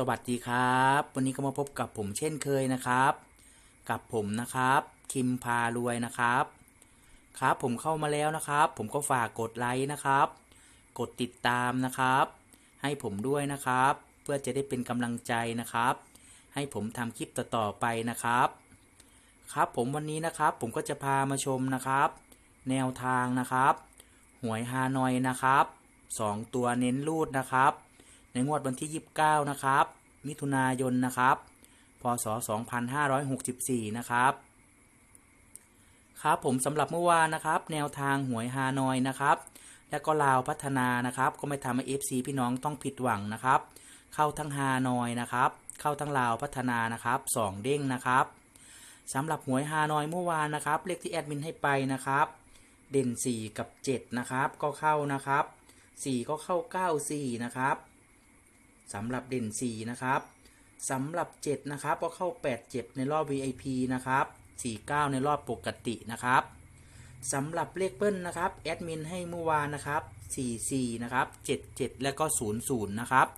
สวัสดีครับ วันนี้ก็มาพบกับผมเช่นเคยนะครับ กับผมนะครับ คิมพารวยนะครับ ครับผมเข้ามาแล้วนะครับ ผมก็ฝากกดไลค์นะครับ กดติดตามนะครับ ให้ผมด้วยนะครับ เพื่อจะได้เป็นกำลังใจนะครับ ให้ผมทำคลิปต่อๆไปนะครับ ครับผมวันนี้นะครับ ผมก็จะพามาชมนะครับ แนวทางนะครับ หวยฮานอยนะครับสองตัวเน้นรูดนะครับ ในงวดวันที่ 29 นะครับ มิถุนายนนะครับ พศ 2564 นะครับ ครับผมสำหรับเมื่อวานนะครับ แนวทางหวยฮานอยนะครับ และก็ลาวพัฒนานะครับ ก็ไม่ทำให้ FC พี่น้องต้องผิดหวังนะครับ เข้าทั้งฮานอยนะครับ เข้าทั้งลาวพัฒนานะครับสองเด้งนะครับสำหรับหวยฮานอยเมื่อวานนะครับ เลขที่แอดมินให้ไปนะครับ เด่น 4 กับ 7 นะครับ ก็เข้านะครับ 4 ก็เข้า 94 นะครับ สำหรับเด่น 4 นะครับสำหรับ 7 นะครับ ก็เข้า 8 7 ในรอบ VIP นะครับ 49 ในรอบปกตินะครับสำหรับเลขเบิ้ลนะครับแอดมินให้เมื่อวานนะครับ 44 นะครับ 77 และก็ 00 นะครับ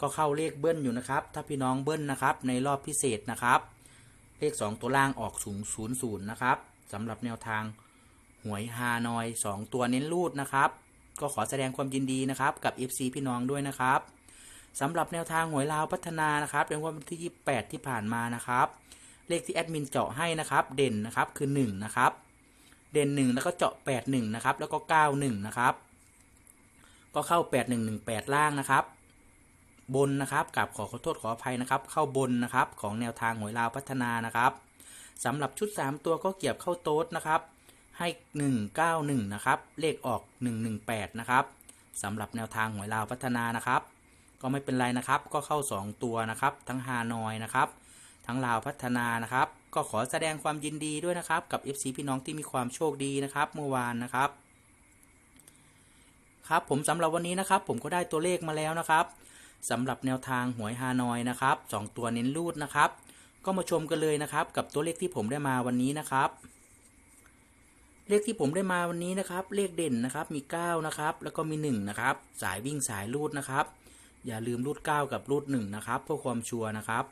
ก็เข้าเลขเบิ้ลอยู่นะครับ ถ้าพี่น้องเบิ้ลนะครับในรอบพิเศษนะครับ เลข 2 ตัวล่างออกสูง00 นะครับสำหรับแนวทางหวยฮานอย 2 ตัวเน้นรูดนะครับ ก็ขอแสดงความยินดีนะครับกับ FC พี่น้องด้วยนะครับ สำหรับแนวทางหวยลาวพัฒนานะครับเป็นวันที่ 28 ที่ผ่านมานะครับ เลขที่แอดมินเจาะให้นะครับ เด่นนะครับคือ 1 นะครับ เด่น 1 แล้วก็เจาะ 81 นะครับ แล้วก็ 91 นะครับ ก็เข้า 8118 ล่างนะครับ บนนะครับกับขอขอโทษขออภัยนะครับ เข้าบนนะครับของแนวทางหวยลาวพัฒนานะครับสำหรับชุด 3 ตัวก็เกี่ยวเข้าโต๊ดนะครับให้ 191 นะครับ เลขออก 118 นะครับ สำหรับแนวทางหวยลาวพัฒนานะครับ ก็ไม่เป็นไรนะครับ ก็เข้า 2 ตัวนะครับ ทั้งฮานอยนะครับ ทั้งลาวพัฒนานะครับ ก็ขอแสดงความยินดีด้วยนะครับ กับ FC พี่น้องที่มีความโชคดีนะครับ เมื่อวานนะครับ ครับผมสำหรับวันนี้นะครับ ผมก็ได้ตัวเลขมาแล้วนะครับสำหรับแนวทางหวยฮานอยนะครับสองตัวเน้นรูดนะครับ ก็มาชมกันเลยนะครับ กับตัวเลขที่ผมได้มาวันนี้นะครับเลขที่ผมได้มาวันนี้นะครับ เลขเด่นนะครับ มี 9 นะครับ แล้วก็มี 1 นะครับ สายวิ่งสายรูดนะครับ อย่าลืมรูด9กับรูด1นะครับเพื่อความชัวร์นะครับ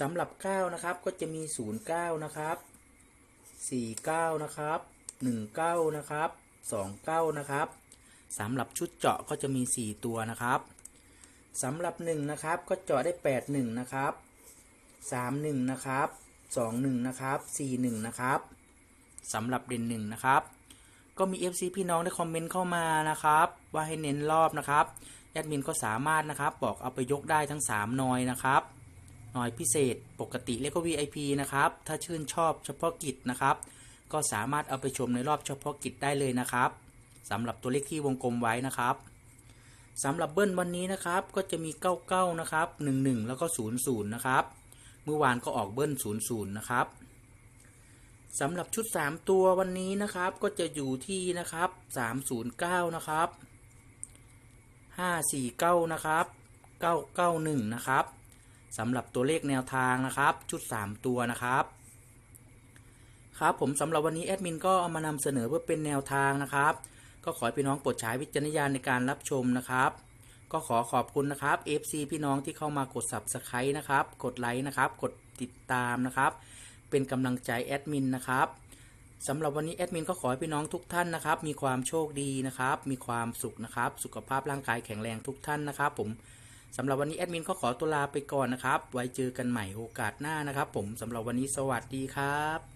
สำหรับ 9 นะครับก็จะมี 09 นะครับ 49 นะครับ 19 นะครับ 29 นะครับสำหรับชุดเจาะก็จะมี 4 ตัวนะครับสำหรับ 1 นะครับก็เจาะได้ 8 1 นะครับ 3 1 นะครับ 2 1 นะครับ 4 1 นะครับสำหรับเด่นหนึ่งนะครับ ก็มี FC พี่น้องได้คอมเมนต์เข้ามานะครับ ว่าให้เน้นรอบนะครับ แอดมินก็สามารถนะครับบอกเอาไปยกได้ทั้ง 3 นอยนะครับนอยพิเศษปกติแล้วก็ VIP นะครับ ถ้าชื่นชอบเฉพาะกิจนะครับ ก็สามารถเอาไปชมในรอบเฉพาะกิจได้เลยนะครับสำหรับตัวเลขที่วงกลมไว้นะครับสำหรับเบิ้ลวันนี้นะครับก็จะมี 99 นะครับ 11 แล้วก็ 00 นะครับ เมื่อวานก็ออกเบิ้ล 00 นะครับสำหรับชุด 3 ตัววันนี้นะครับก็จะอยู่ที่นะครับ 309 นะครับ 549 นะครับ 991 นะครับสำหรับตัวเลขแนวทางนะครับ ชุด 3 ตัวนะครับ ครับผมสำหรับวันนี้แอดมินก็เอามานำเสนอเพื่อเป็นแนวทางนะครับ ก็ขอให้พี่น้องโปรดใช้วิจารณญาณในการรับชมนะครับ ก็ขอขอบคุณนะครับ FC พี่น้องที่เข้ามากด Subscribe นะครับ กดไลค์นะครับ กดติดตามนะครับ เป็นกำลังใจแอดมินนะครับ สำหรับวันนี้แอดมินก็ขอให้พี่น้องทุกท่านนะครับ มีความโชคดีนะครับ มีความสุขนะครับ สุขภาพร่างกายแข็งแรงทุกท่านนะครับ ผมสำหรับวันนี้แอดมินก็ขอตัวลาไปก่อนนะครับ ไว้เจอกันใหม่โอกาสหน้านะครับ ผมสำหรับวันนี้สวัสดีครับ